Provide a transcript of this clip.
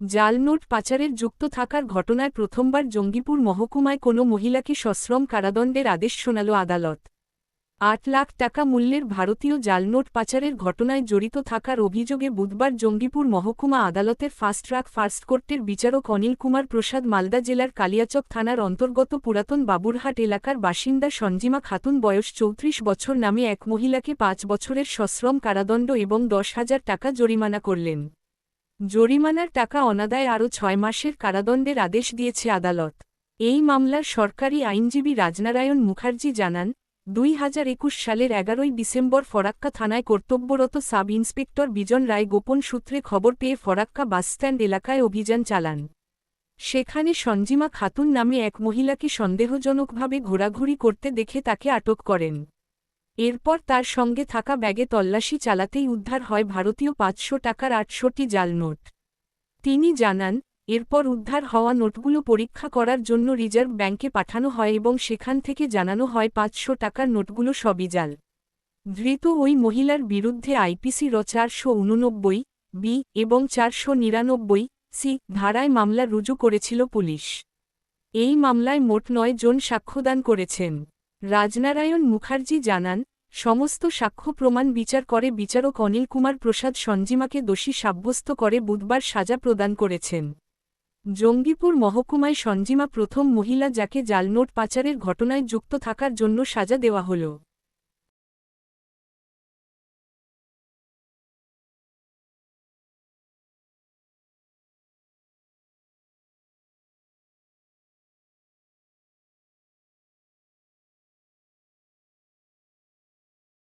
জাল নোট পাচারের যুক্ত থাকার ঘটনায় প্রথমবার জঙ্গিপুর মহকুমায় কোনো মহিলাকে সশ্রম কারাদণ্ডের আদেশ শোনাল আদালত। আট লাখ টাকা মূল্যের ভারতীয় জাল নোট পাচারের ঘটনায় জড়িত থাকার অভিযোগে বুধবার জঙ্গিপুর মহকুমা আদালতের ফাস্ট ট্র্যাক ফার্স্ট কোর্টের বিচারক অনিল কুমার প্রসাদ মালদা জেলার কালিয়াচক থানার অন্তর্গত পুরাতন বাবুরহাট এলাকার বাসিন্দা সঞ্জিমা খাতুন বয়স চৌত্রিশ বছর নামে এক মহিলাকে পাঁচ বছরের সশ্রম কারাদণ্ড এবং দশ হাজার টাকা জরিমানা করলেন। জরিমানার টাকা অনাদায় আরও ছয় মাসের কারাদণ্ডের আদেশ দিয়েছে আদালত। এই মামলার সরকারি আইনজীবী রাজনারায়ণ মুখার্জি জানান, দুই হাজার একুশ সালের এগারোই ডিসেম্বর ফরাক্কা থানায় কর্তব্যরত সাব ইন্সপেক্টর বিজন রায় গোপন সূত্রে খবর পেয়ে ফরাক্কা বাসস্ট্যান্ড এলাকায় অভিযান চালান। সেখানে সঞ্জিমা খাতুন নামে এক মহিলাকে সন্দেহজনকভাবে ঘোরাঘুরি করতে দেখে তাকে আটক করেন। এরপর তার সঙ্গে থাকা ব্যাগে তল্লাশি চালাতেই উদ্ধার হয় ভারতীয় পাঁচশো টাকার আটশোটি জাল নোট। তিনি জানান, এরপর উদ্ধার হওয়া নোটগুলো পরীক্ষা করার জন্য রিজার্ভ ব্যাংকে পাঠানো হয় এবং সেখান থেকে জানানো হয় পাঁচশো টাকার নোটগুলো সবই জাল। ধৃত ওই মহিলার বিরুদ্ধে আইপিসি র চারশো উননব্বই, বি এবং চারশো নিরানব্বই, সি ধারায় মামলা রুজু করেছিল পুলিশ। এই মামলায় মোট নয় জন সাক্ষ্যদান করেছেন। রাজনারায়ণ মুখার্জি জানান, সমস্ত সাক্ষ্য প্রমাণ বিচার করে বিচারক অনিল কুমার প্রসাদ সঞ্জিমাকে দোষী সাব্যস্ত করে বুধবার সাজা প্রদান করেছেন। জঙ্গিপুর মহকুমায় সঞ্জিমা প্রথম মহিলা যাকে জাল নোট পাচারের ঘটনায় যুক্ত থাকার জন্য সাজা দেওয়া হল।